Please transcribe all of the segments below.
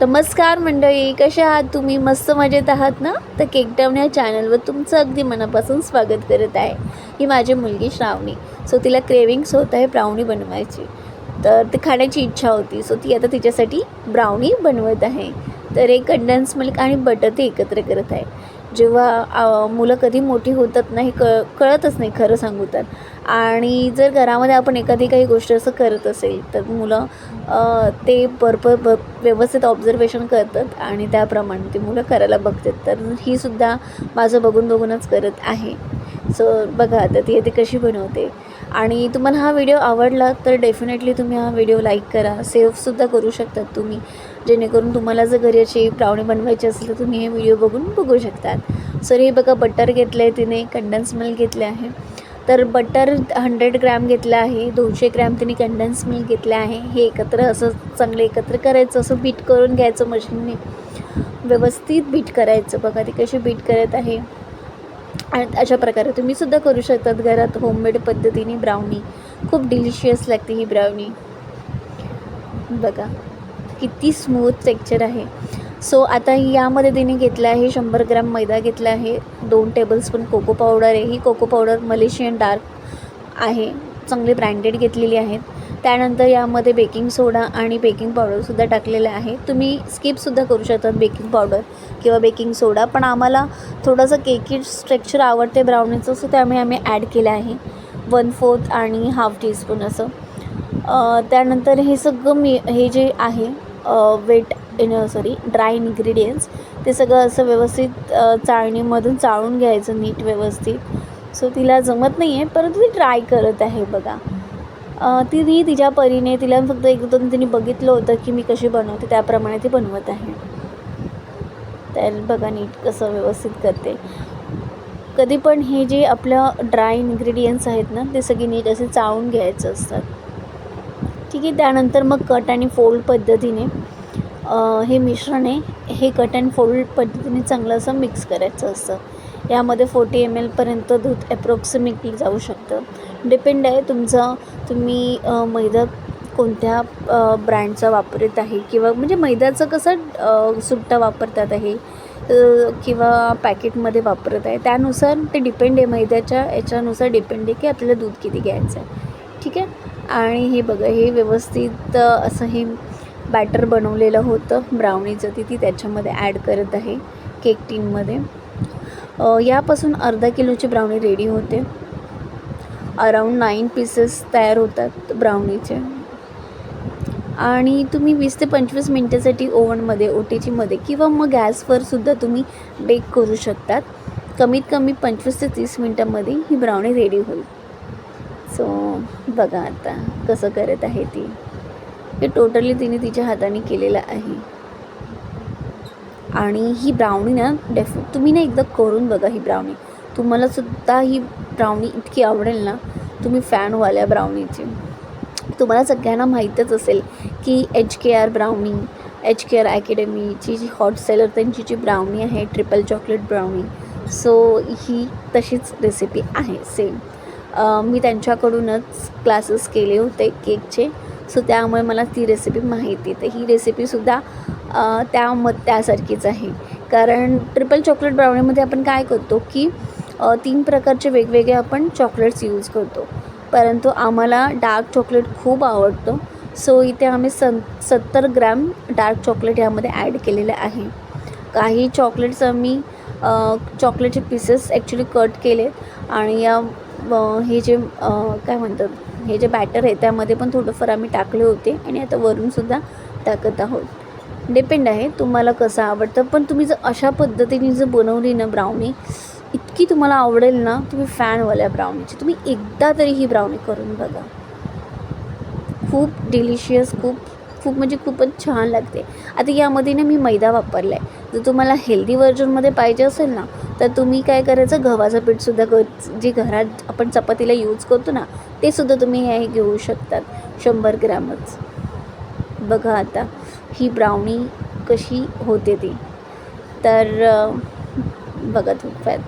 नमस्कार मंडळी कसे आहात तुम्ही? मस्त मजेत आहात ना? तर केकडाऊन या चॅनलवर तुमचं अगदी मनापासून स्वागत करत आहे ही माझी मुलगी श्रावणी. सो तिला क्रेविंग्स होत आहे ब्राउनी बनवायची. तर ती खाण्याची इच्छा होती. सो ती आता तिच्यासाठी ब्राउनी बनवत आहे. तर एक कंडेन्स मिल्क आणि बटर ते एकत्र करत आहे. जेव्हा मुलं कधी मोठी होतात नाही हे क कळतच नाही खरं सांगू तर. आणि जर घरामध्ये आपण एखादी काही गोष्ट असं करत असेल तर मुलं ते बरोबर ब व्यवस्थित ऑब्झर्वेशन करतात आणि त्याप्रमाणे ती मुलं करायला बघतात. तर ही सुद्धा माझं बघून बघूनच करत आहे. सो बघा आता ती ती कशी बनवते. आणि तुम्हाला हा व्हिडिओ आवडला तर डेफिनेटली तुम्ही हा व्हिडिओ लाईक करा. सेव्हसुद्धा करू शकतात तुम्ही. जेणेकरून तुम्हाला जर घरी अशी ब्राउनी बनवायची असेल तर तुम्ही हे व्हिडिओ बघून बघू शकतात. सर हे बघा बटर घेतलं आहे तिने कंडन्स मिल्क घेतले आहे. तर बटर हंड्रेड ग्रॅम घेतलं आहे दोनशे ग्रॅम तिने कंडन्स मिल्क घेतलं आहे. हे एकत्र असं चांगलं एकत्र करायचं असं बीट करून घ्यायचं मशीनने व्यवस्थित बीट करायचं. बघा ती कशी बीट करत आहे. आणि अशा प्रकारे तुम्ही सुद्धा करू शकतात घरात होममेड पद्धतीने ब्राउनी खूप डिलिशियस लागते ही ब्राउनी बघा. किती स्मूथ टेक्चर आहे. सो आता यामध्ये तिने घेतलं आहे शंभर ग्रॅम मैदा घेतला आहे. दोन टेबलस्पून कोको पावडर आहे. ही कोको पावडर मलेशियन डार्क आहे. चांगली ब्रँडेड घेतलेली आहेत त्यानंतर यामध्ये बेकिंग सोडा आणि बेकिंग पावडरसुद्धा टाकलेलं आहे. तुम्ही स्किपसुद्धा करू शकतात बेकिंग पावडर किंवा बेकिंग सोडा पण आम्हाला थोडंसं केकी स्ट्रक्चर आवडते. ब्राउनीचं सो त्यामुळे आम्ही ॲड केलं आहे. वन फोर्थ आणि हाफ टीस्पून असं. त्यानंतर हे सगळं मी हे जे आहे wet in sorry dry ingredients ते सगळं असं व्यवस्थित चाळणीमधून चाळून घ्यायचं नीट व्यवस्थित. सो तिला जमत नाही आहे परंतु ती ट्राय करत आहे बघा. तिने तिच्या परीने तिला फक्त एक दोन तिने बघितलं होतं की मी कशी बनवते त्याप्रमाणे ती बनवत आहे. तर बघा नीट कसं व्यवस्थित करते. कधी पण हे जे आपलं ड्राय इन्ग्रेडियंट्स आहेत ना ते सगळे नीट असे चाळून घ्यायचं असतात. ठीक आहे त्यानंतर मग कट आणि फोल्ड पद्धतीने हे मिश्रण आहे हे कट अँड फोल्ड पद्धतीने चांगलं असं मिक्स करायचं असतं यामध्ये फोर्टी एम एलपर्यंत दूध ॲप्रॉक्सिमेटली जाऊ शकतं. डिपेंड आहे तुमचं तुम्ही मैदा कोणत्या ब्रँडचा वापरत आहे किंवा म्हणजे मैद्याचं कसं सुट्टा वापरतात आहे किंवा पॅकेटमध्ये वापरत आहे त्यानुसार ते डिपेंड आहे मैद्याच्या याच्यानुसार डिपेंड आहे की आपल्याला दूध किती घ्यायचं आहे. आणि हे बघा हे व्यवस्थित असं हे बॅटर बनवलेलं होतं. ब्राउनीचं ती ती त्याच्यामध्ये ॲड करत आहे केक टीनमध्ये यापासून अर्धा किलोची ब्राउनी रेडी होते. अराऊंड नाईन पीसेस तयार होतात ब्राउनीचे आणि तुम्ही वीस ते पंचवीस मिनटासाठी ओव्हनमध्ये ओ टी जीमध्ये किंवा मग गॅसवर सुद्धा तुम्ही बेक करू शकतात. कमीत कमी पंचवीस ते तीस मिनटामध्ये ही ब्राउनी रेडी होईल. सो बघा आता कसं करत आहे ती. हे टोटली तिने तिच्या हाताने केलेलं आहे. आणि ही ब्राउनी ना डेफ तुम्ही ना एकदा करून बघा ही ब्राउनी तुम्हाला सुद्धा ही ब्राउनी इतकी आवडेल ना तुम्ही फॅन ब्राउनीची तुम्हाला सगळ्यांना माहीतच असेल की H K R brownie H K R अकॅडमीची जी हॉट सेलर त्यांची जी ब्राउनी आहे ट्रिपल चॉकलेट ब्राउनी सो ही तशीच रेसिपी आहे सेम मी त्यांच्याकडूनच क्लासेस केले होते केकचे सो त्यामुळे मला ती रेसिपी माहिती तर ही रेसिपीसुद्धा त्या मग त्यासारखीच आहे. कारण ट्रिपल चॉकलेट ब्राउनीमध्ये आपण काय करतो की तीन प्रकारचे वेगवेगळे आपण चॉकलेट्स यूज करतो. परंतु आम्हाला डार्क चॉकलेट खूप आवडतं. सो इथे आम्ही सं सत्तर ग्रॅम डार्क चॉकलेट यामध्ये ॲड केलेले आहे. काही चॉकलेट्स आम्ही चॉकलेटचे पीसेस ॲक्च्युली कट केले आणि या हे जे काय म्हणतात हे जे बॅटर आहे त्यामध्ये पण थोडंफार आम्ही टाकले होते. आणि आता वरूनसुद्धा टाकत आहोत. डिपेंड आहे तुम्हाला कसं आवडतं. पण तुम्ही जर अशा पद्धतीने जर बनवली ना ब्राउनी इतकी तुम्हाला आवडेल ना तुम्ही फॅनवाल्या ब्राउनीची तुम्ही एकदा तरी ही ब्राउनी करून बघा. खूप डिलिशियस खूप खूप म्हणजे खूपच छान लागते. आता यामध्ये ना मी मैदा वापरला आहे जर तुम्हाला हेल्दी व्हर्जनमध्ये पाहिजे असेल ना तर तुम्ही काय करायचं गव्हाचं पीठसुद्धा ग जे घरात आपण चपातीला यूज करतो ना ते सुद्धा तुम्ही हे घेऊ शकतात. शंभर ग्रॅमच. बघा आता ही ब्राउनी कशी होते ती. तर बघा तुमच्यात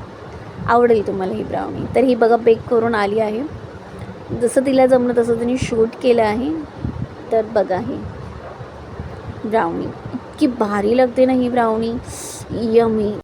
आवडेल तुम्हाला ही ब्राउनी तर ही बघा बेक करून आली आहे. जसं तिला जमलं तसं तिने शूट केलं आहे. तर बघा हे. ब्राउनी. इतकी भारी लागते ना ही ब्राउनी. यमी